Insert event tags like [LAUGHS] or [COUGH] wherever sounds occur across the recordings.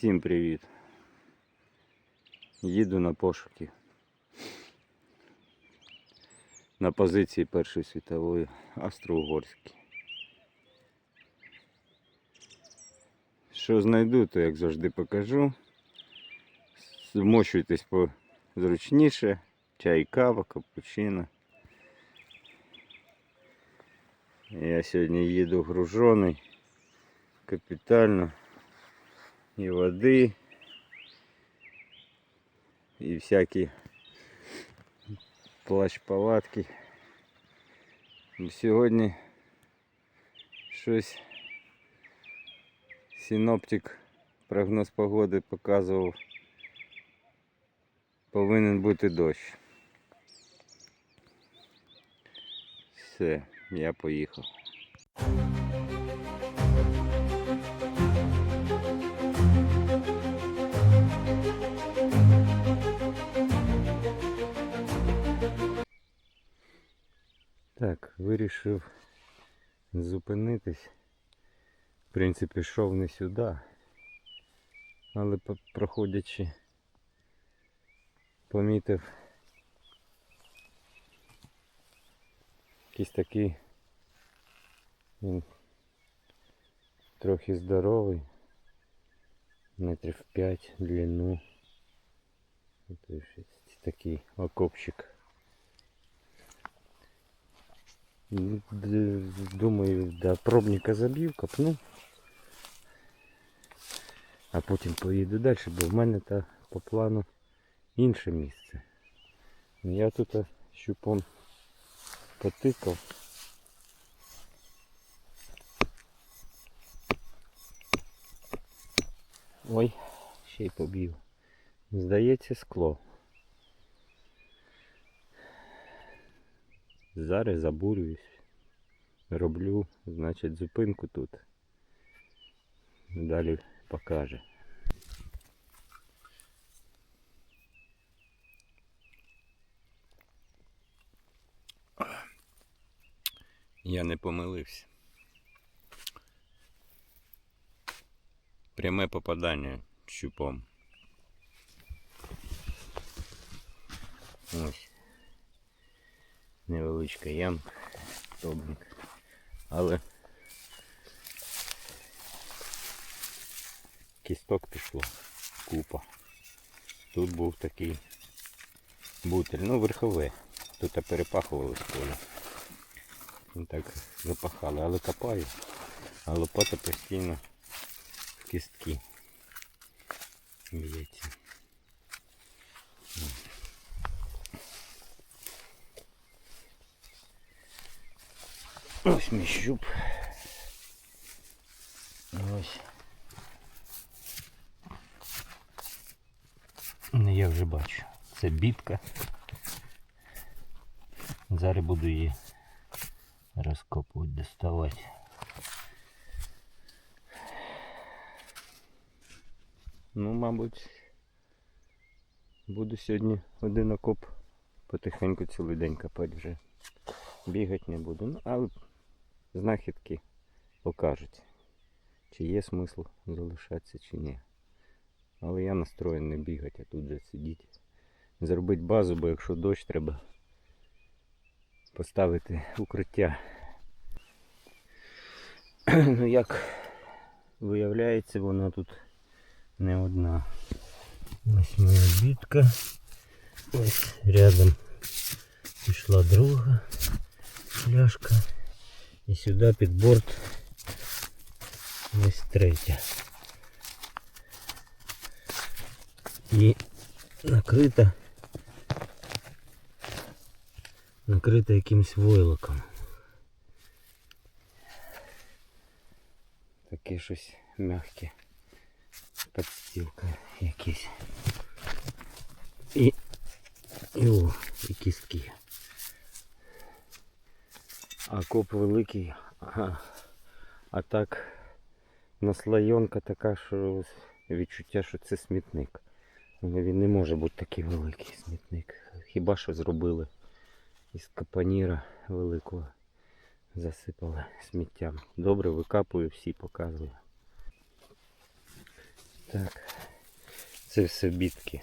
Всім привіт. Їду на пошуки. На позиції Першої світової Австро-Угорській. Що знайду, то як завжди покажу. Змощуйтесь позручніше. Чай, кава, капучино. Я сьогодні їду гружений капітально. І води, і всякі плащ-палатки. Сьогодні щось синоптик прогноз погоди показував. Повинен бути дощ. Все, я поїхав. Так, вирішив зупинитись. В принципі, йшов не сюди, але проходячи, помітив якийсь такий він трохи здоровий, метрів 5 длину. Такий окопчик. Думаю, до пробника заб'ю, копну. А потім поїду далі, бо в мене та по плану інше місце. Я тут щупом потикав. Ой, ще й побів. Здається, скло. Зараз забурююсь. Роблю, значить, зупинку тут. Далі покаже. Я не помилився. Пряме попадання щупом. Ось. Невеличка ямка, пробник. Але кісток пішло, купа. Тут був такий бутель, ну верхове. Тут перепахували з поля. Так запахали, але копаю. А лопата постійно в кістки б'ється. Ось мій щуп. Ось. Ну, я вже бачу. Це бітка. Зараз буду її розкопувати, доставати. Ну, мабуть, буду сьогодні один окоп потихеньку цілий день копати вже. Бігати не буду. Ну, але знахідки покажуть, чи є смисл залишатися, чи ні. Але я настроєний не бігати, а тут же сидіти. Зробити базу, бо якщо дощ треба поставити укриття. [CLEARS THROAT] Ну як виявляється, вона тут не одна. Ось моя бітка. Ось рядом пішла друга пляшка. І сюди під борт ось третя. І накрита накрита якимось войлоком. Таке щось м'яке. Подстілка якісь. І, і о, і кістки. А коп великий, ага. а так наслойонка така, що відчуття, що це смітник. Він не може бути такий великий смітник. Хіба що зробили із капаніра великого засипали сміттям. Добре, викапую, всі показую. Так. Це все бітки.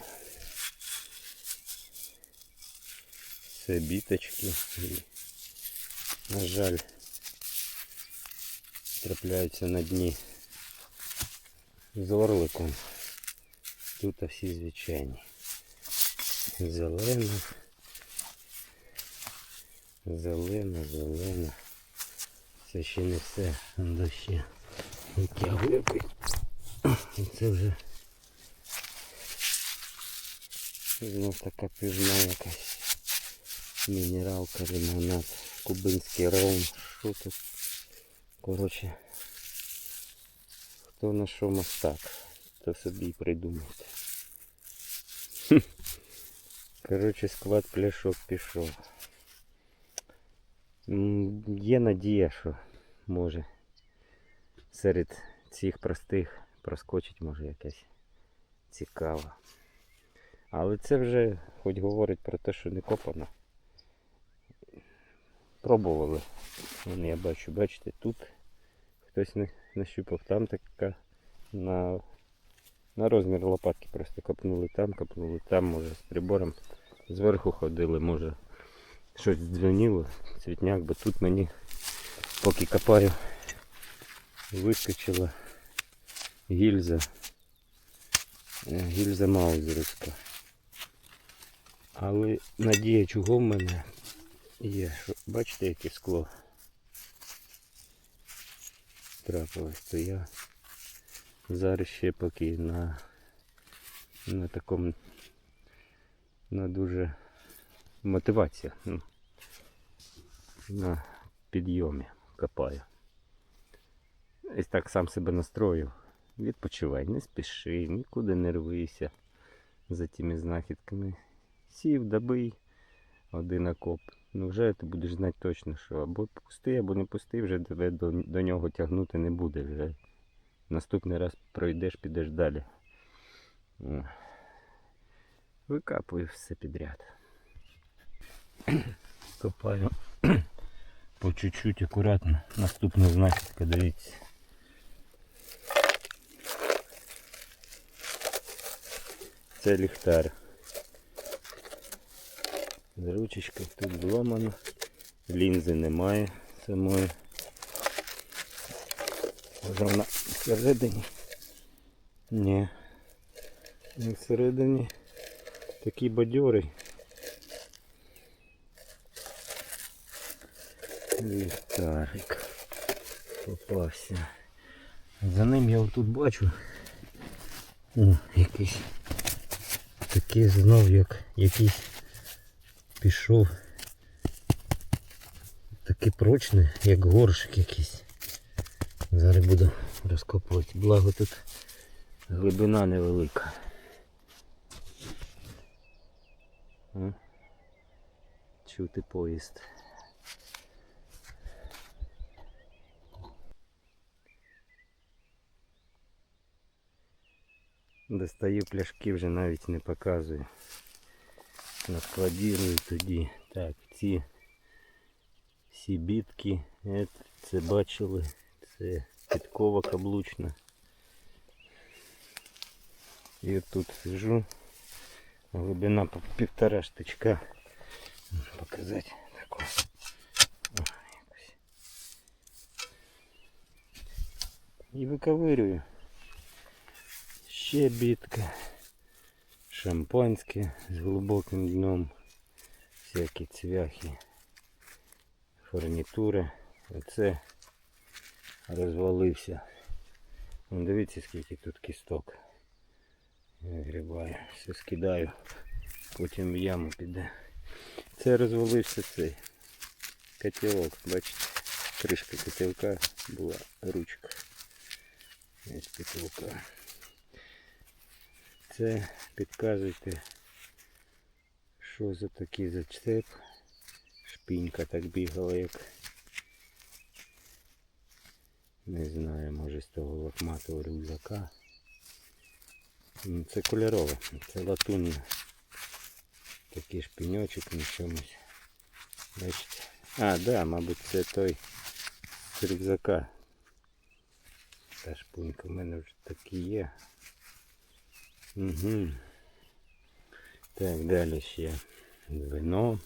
Це біточки. І, на жаль, трапляються на дні з орликом. Тут всі звичайні. Зелена. Зелена, зелена. Це ще не все. До ще витягую. І це вже знов така піжна якась мінералка, лимонад, Кубинський ром. Що тут? Коротше, хто на що мастак, то собі і придумайте. Коротше, склад пляшок пішов. Є надія, що може серед цих простих проскочить може якась цікава. Але це вже хоч говорить про те, що не копано. Пробували. Вон я бачу, бачите, тут хтось не нащупав, там така на, на розмір лопатки просто копнули там, копнули там, може з прибором зверху ходили, може щось дзвонило, цвітняк, бо тут мені поки копаю вискочила гільза. Е, Гільза маузерівська. Але надія чого в мене є, бачите яке скло трапилось, то я зараз ще поки на, на такому на дуже мотивація. ну, На підйомі копаю. І так сам себе настроїв. Відпочивай, не спіши, нікуди не рвися за тими знахідками. Сів, добий один окоп. Ну вже ти будеш знати точно, що або пустий, або не пустий, вже тебе до, до нього тягнути не буде. Вже наступний раз пройдеш, підеш далі. Викапую все підряд. [COUGHS] Копаю [COUGHS] по чуть-чуть акуратно. Наступна знахідка, дивіться. Це ліхтар. З ручечка тут зломано. Лінзи немає самої. Може вона всередині? Ні. Не всередині. Такий бадьорий. Ліхтарик. Попався. За ним я отут бачу. О, якийсь такий знов як якийсь пішов. Такий прочний, як горшик якийсь. Зараз буду розкопувати. Благо тут глибина невелика. Чути поїзд. Достаю пляшки, вже навіть не показую. Наскладірую тоді. Так, ці всі бітки, Ет, це бачили, це підкова каблучна. І от тут сижу. Глибина по півтора штичка. Можу показати таку. О, якось. І виковирюю. Ще бітка. Шампанське з глибоким дном. Всякі цвяхи. Фурнітура. Оце розвалився. Вон дивіться скільки тут кісток. Я грибаю, все скидаю, потім в яму піде. Це розвалився цей котелок, бачите, кришка котелка була ручка. Ось котелка. Це підказуйте, що за такий зачеп. Шпінька так бігала як. Не знаю, може з того лохматого рюкзака. Це кольорове, це латунне. Такий шпіньочок на чомусь. Бачите? А, да, мабуть, це той з рюкзака. Та шпунька в мене вже такі є. Угу. Так, далі ще вино.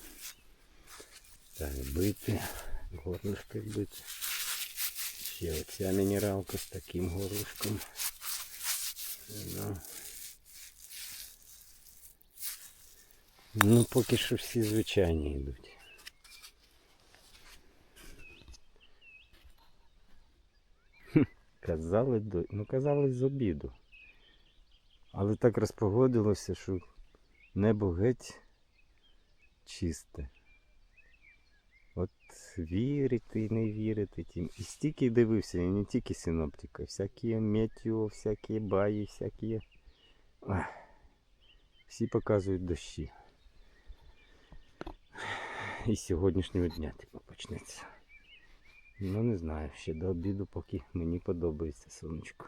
Так, бити. Горлышко бити. Ще оця мінералка з таким горлышком. Ну. ну, поки що всі звичайні йдуть. Казали, ну казали з обіду. Але так розпогодилося, що небо геть чисте. От вірити і не вірити тим. І стільки дивився, і не тільки синоптика, всякі метео, всякі баї, всякі. Ах, всі показують дощі. І сьогоднішнього дня типу почнеться. Ну не знаю, ще до обіду, поки мені подобається сонечко.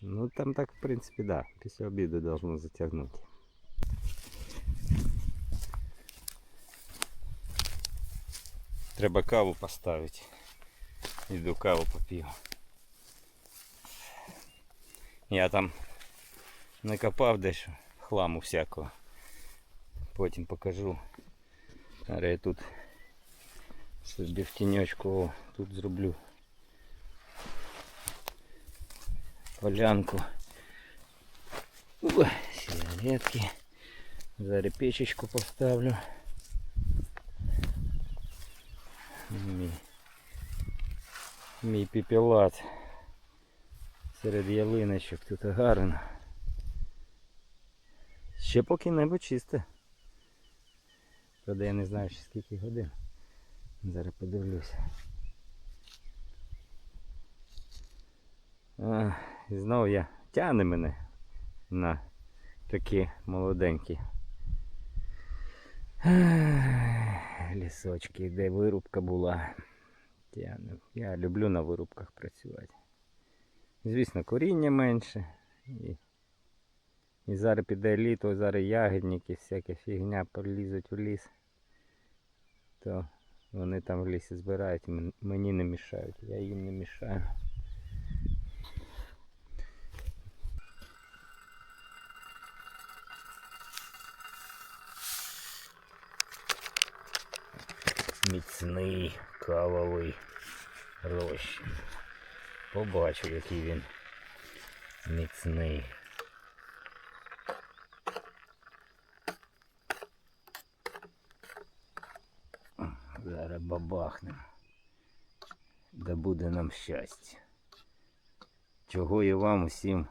Ну там так в принципі да. Після обіду должно затягнути. Треба каву поставити. Іду каву поп'ю. Я там накопав дещо хламу всякого. Потім покажу. Зараз я тут собі в тіньочку о, тут зроблю Полянку. Сигаретки. Зараз печечку поставлю. Мій, мій піпілат. Серед ялиночок тут гарно. Ще поки небо чисте. Правда я не знаю ще скільки годин. Зараз подивлюся. А, і знову я тягне мене на такі молоденькі. Лісочки, де вирубка була. Тягне. Я люблю на вирубках працювати. Звісно, коріння менше. І, і зараз піде літо, зараз ягідники, всяка фігня полізуть в ліс. То вони там в лісі збирають, мен- мені не мішають, я їм не мішаю. Міцний кавовий розчин. Побачив, який він міцний. Зараз бабахнем. Да буде нам щастя. Чого я вам усім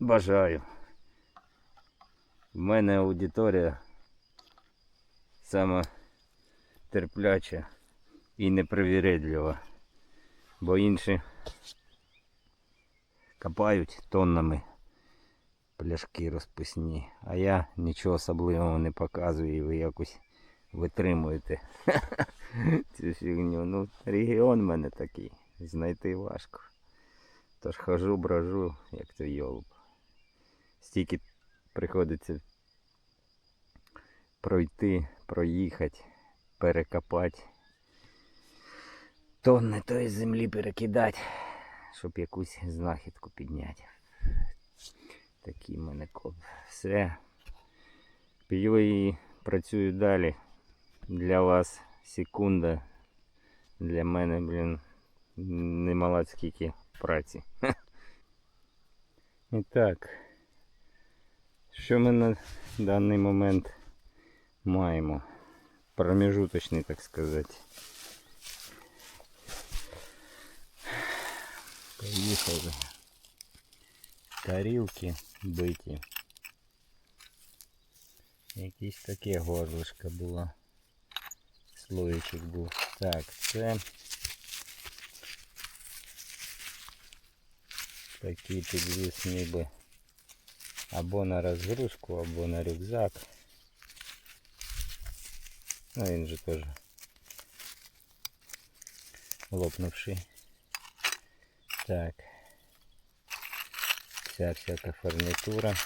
бажаю. В мене аудиторія саме терпляча і непривіредлива. Бо інші копають тоннами пляшки розписні, а я нічого особливого не показую і ви якось витримуєте [LAUGHS] цю фігню. Ну, регіон в мене такий, знайти важко. Тож хожу, брожу, як той йолуб. Стільки приходиться пройти, проїхати, перекопати. Тонни тої землі перекидати, щоб якусь знахідку підняти. Такий в мене коп. Все. П'ю і працюю далі. Для вас секунда. Для мене, блін, немало скільки праці. [LAUGHS] І так. Що ми на даний момент маємо? Промежуточний, так сказати. Поїхали. Тарілки биті. Якесь таке горлишко було. Слоєчок був. Так, це такий підвіс ніби або на розгрузку, або на рюкзак. Ну він же теж лопнувший. Так. Вся всяка фурнітура.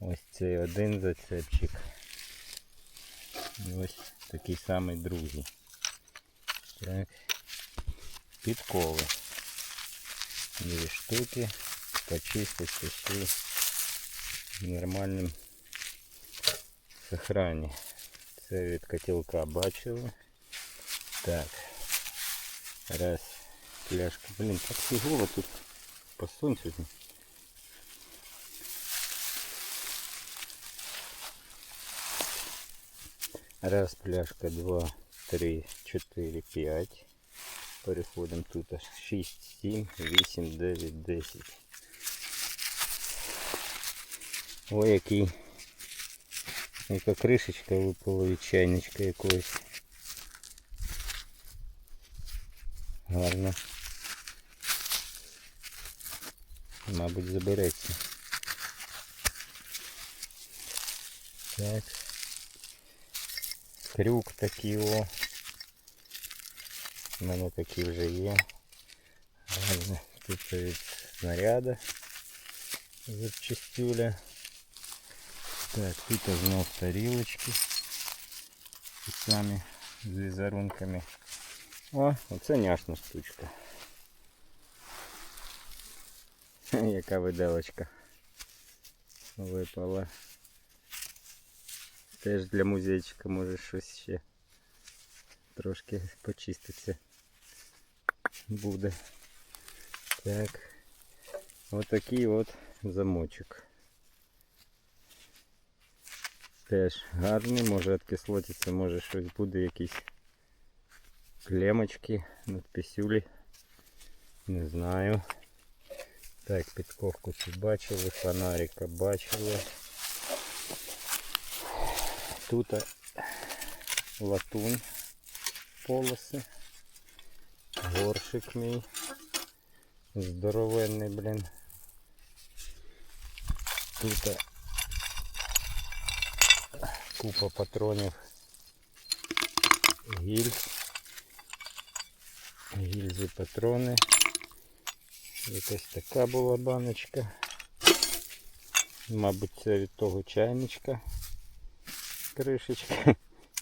Ось цей один зацепчик. І ось такий самий другий. Так. Підкови. Дві штуки. почистити все в нормальному сохрані. Це від котелка бачили. Так. Раз. Пляшка. Блін, так фігово тут по сонцю. Раз пляшка, два, три, чотири, п'ять. Переходимо тут аж 6, 7, 8, 9, 10. Ой, який. Яка кришечка випала від чайничка якогось. Гарно. Мабуть, забереться. Так. Крюк такий о. У мене такі вже є. Гарно. Тут від снаряда запчастюля. Так, тут знов тарілочки. Ті самі з візерунками. О, оце няшна штучка. [LAUGHS] Яка виделочка випала. Теж для музейчика може щось ще трошки почиститься буде. Так. Отакий от замочок. Теж гарний, може відкислотиться, може щось буде, якісь клемочки, надписюлі. Не знаю. Так, підковку цю бачили, фонарика бачили. Тут латунь полоси. Горшик мій. Здоровенний, блін. Тут купа патронів. Гільз. Гільзи патрони. Якась така була баночка. Мабуть, це від того чайничка. Кришечка.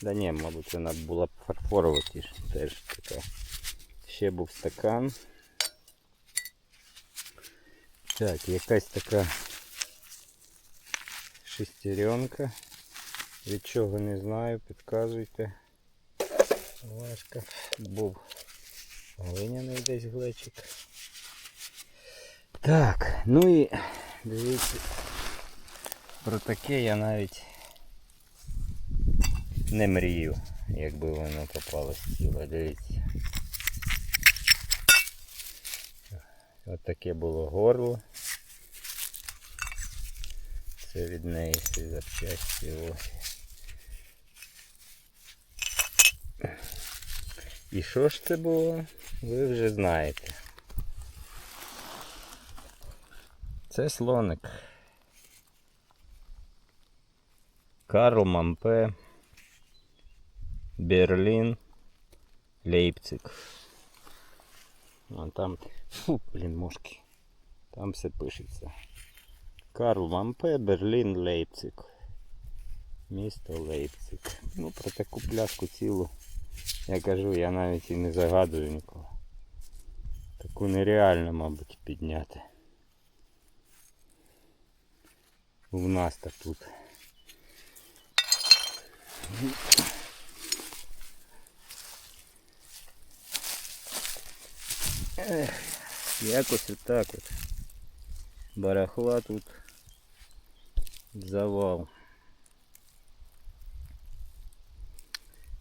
Да ні, мабуть, вона була фарфорова теж така. Ще був стакан. Так, якась така шестеренка. Від чого не знаю, підказуйте. Важко. Був глиняний десь глечик. Так, ну і дивіться, про таке я навіть не мрію, якби воно попалось ціле, дивіться. Ось таке було горло. Це від неї всі запчасті ось. І що ж це було, ви вже знаєте. Це слоник. Карл Мампе. Берлін. Лейпциг. А там... Фу, блін, мошки. Там все пишеться. Карл Мампе, Берлін, Лейпциг. Місто Лейпциг. Ну, про таку пляшку цілу. Я кажу, я навіть і не загадую нікого. Таку нереально, мабуть, підняти. У нас так тут. Ех, якось отак от. Барахла тут завал.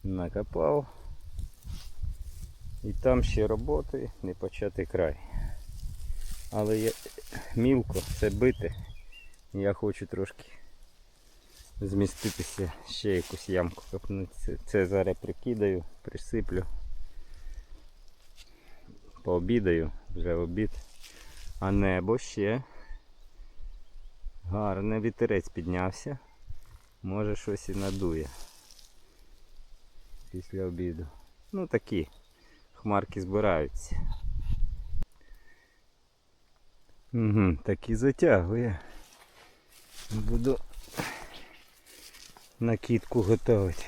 Накопав. І там ще роботи, не почати край. Але я мілко це бити. Я хочу трошки зміститися, ще якусь ямку копнути. Це, це зараз прикидаю, присиплю. Пообідаю, вже обід. А небо ще. Гарне, вітерець піднявся. Може щось і надує. Після обіду. Ну такі хмарки збираються. Угу, так і затягує. Буду накидку готувати.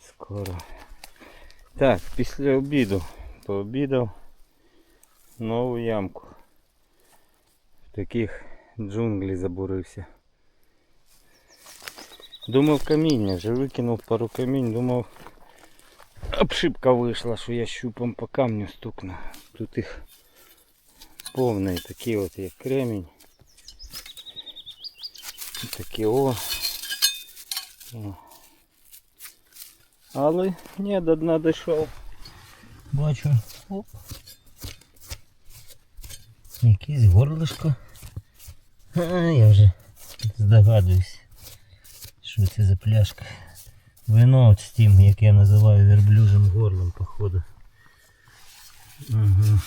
Скоро. Так, після обіду пообідав нову ямку. В таких джунглі забурився. Думав каміння, вже викинув пару камінь, думав обшибка вийшла, що я щупом по камню стукну. Тут їх повний такі от як кремінь. І Такі о. О. Але ні, до дна дійшов. Бачу. Оп. Якесь горлишко. А, я вже здогадуюсь, Що це за пляшка. Вино от з тим, як я називаю верблюжим горлом, походу. Угу.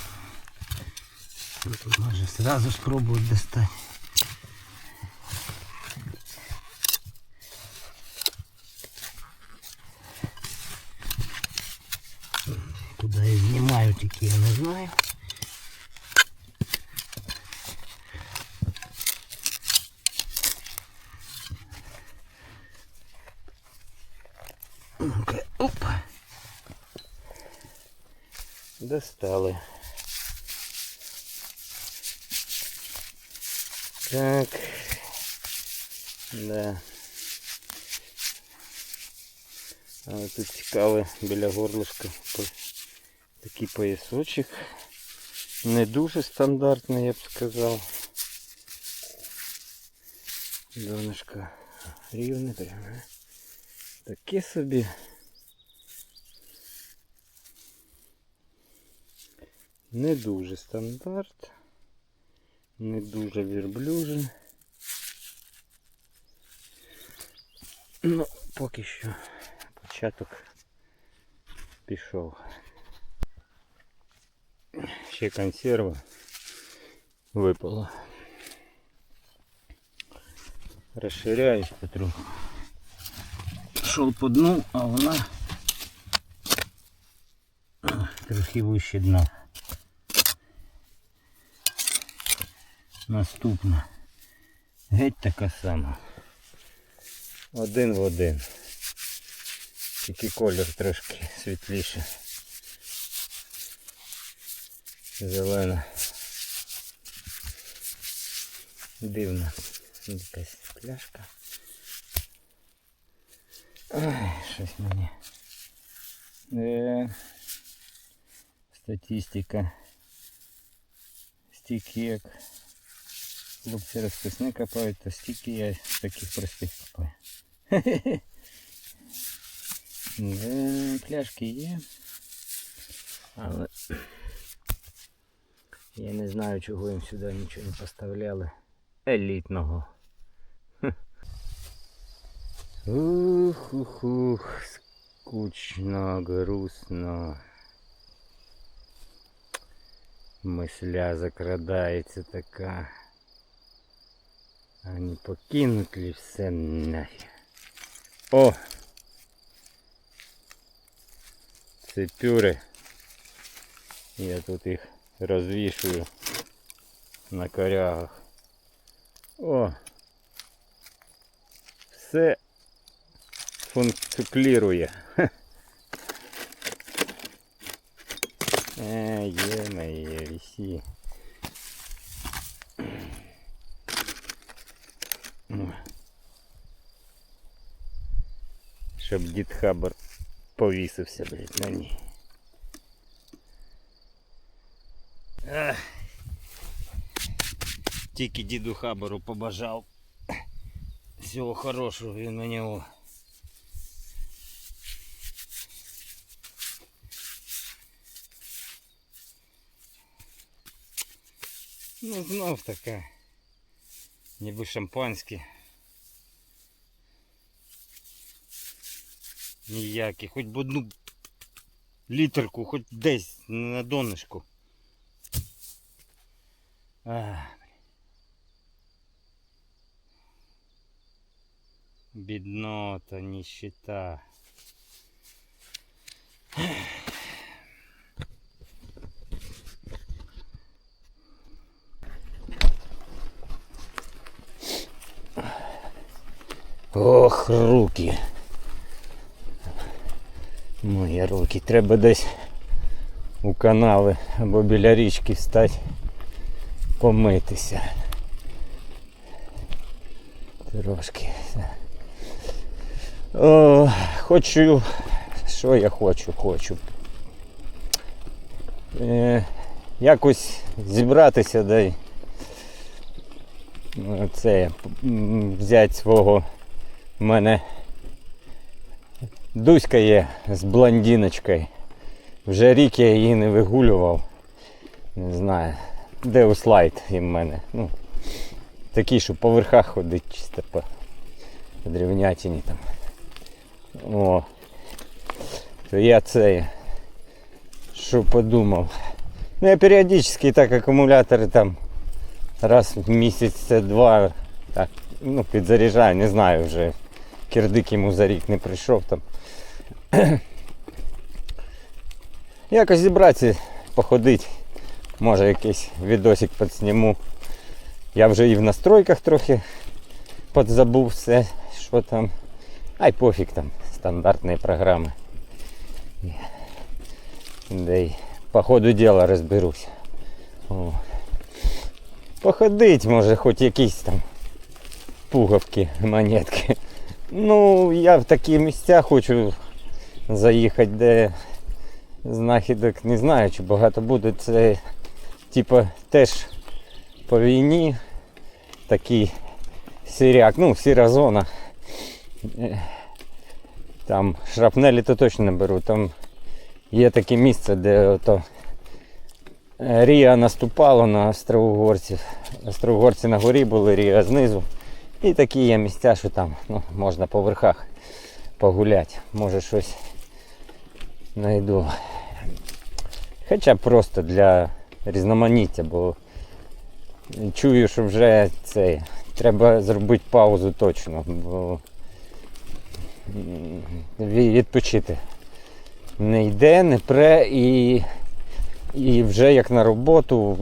Тут може сразу спробувати достати. Куда я знімаю тільки я не знаю. Ну-ка, оп. Достали. Так. Да. А тут цікаве біля горлышка по- такий поясочок. Не дуже стандартний, я б сказав. Донышко рівне прямо. Таке собі. Не дуже стандарт. Не дуже вірблюжин. Ну, поки що початок пішов. Ще консерва випала. Розширяюсь потроху. Пішов по дну, а вона трохи вище дна. Наступна. Геть така сама. Один в один. Тільки колір трошки світліше. Зелена. Дивна якась пляшка. Ай, щось мені. Е, статистика. Стільки як хлопці розписні копають, то стільки я таких простих копаю. Е, Пляшки є. Але я не знаю, чого їм сюди нічого не поставляли. Елітного. Ух, ух, ух, скучно, грустно. Мысля закрадається така. А не покинуть ли все нафиг? О! Цепюри. Я тут їх розвішую на корягах. О! Все функціклірує. Е, є моє вісі. Ну. Щоб дід Хабар повісився, блядь, на ній. Ах. Тільки діду Хабару побажав всього хорошого, він мені о. Ну, знов така. Ніби шампанське. Ніякі, хоч б одну літерку, хоч десь на донышку. А, Біднота, нищета. Ох, руки. Мої руки. Треба десь у канали або біля річки встати, помитися. Трошки. О, хочу. Що я хочу? Хочу. Е, якось зібратися да й ну, це м, взяти свого в мене Дуська є з блондиночкою. Вже рік я її не вигулював. Не знаю. Де у слайд і в мене. Ну, такий, що по верхах ходить чисто по, по древнятині там. О. То я це. Що подумав. Ну я періодично так акумулятори там раз в місяць це два. Так, ну, підзаряджаю, не знаю вже. Кирдик йому за рік не прийшов там. [CLEARS THROAT] Якось зібратися, походити. Може якийсь відосик підсніму. Я вже і в настройках трохи подзабув все, що там. Ай пофіг там, стандартні програми. Да й по ходу діла розберусь. О. Походить, може, хоч якісь там пуговки, [LAUGHS] монетки. Ну, я в такі місця хочу заїхати, де знахідок не знаю, чи багато буде. Це типа теж по війні такий сіряк, ну, сіра зона. Е, Там шрапнелі то точно не беру. Там є таке місце, де ото е, Рія наступало на остроугорців. Остроугорці на горі були, Рія знизу. І такі є місця, що там ну, можна по верхах погуляти. Може щось знайду. Хоча просто для різноманіття, бо чую, що вже це треба зробити паузу точно, бо відпочити не йде, не пре і, і вже як на роботу.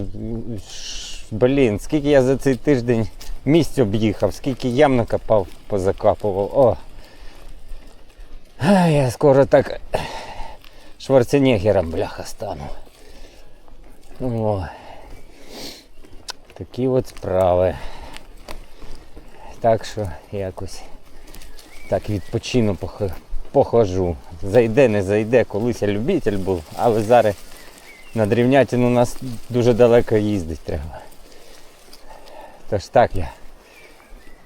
Блін, скільки я за цей тиждень місць об'їхав, скільки ям накопав, позакапував. О! Я скоро так Шварценеггером, бляха, стану. О. Такі от справи. Так що якось так відпочину, похожу. Зайде, не зайде, колись я любитель був, але зараз на дрівнятину нас дуже далеко їздити треба. Тож так я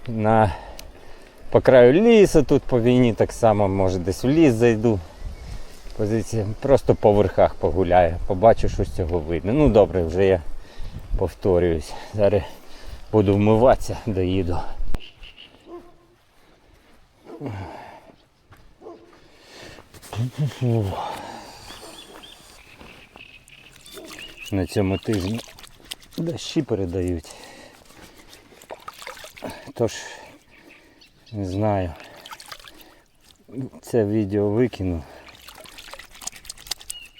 на по краю лісу тут по війні так само, може десь в ліс зайду. Позиція просто по верхах погуляю, побачу, що з цього видно. Ну добре, вже я повторююсь. Зараз буду вмиватися, доїду. На цьому тижні дощі передають. Тож, не знаю. Це відео викину.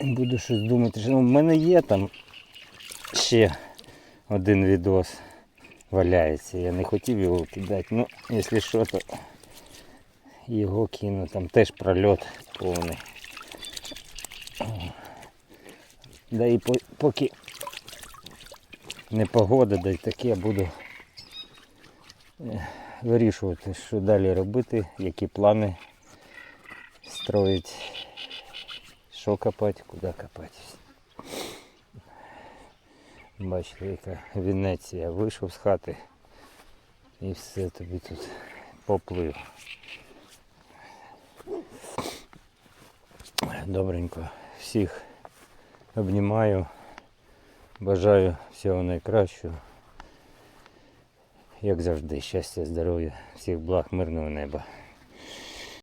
Буду щось думати. Ну, в мене є там ще один відос валяється. Я не хотів його кидати. Ну, якщо що, то його кину. Там теж прольот повний. Да і поки не погода, да й таке буду вирішувати, що далі робити, які плани строїть, що копати, куди копати. Бачите, яка Венеція вийшов з хати і все тобі тут поплив. Добренько. Всіх обнімаю. Бажаю всього найкращого. Як завжди, щастя, здоров'я, всіх благ, мирного неба.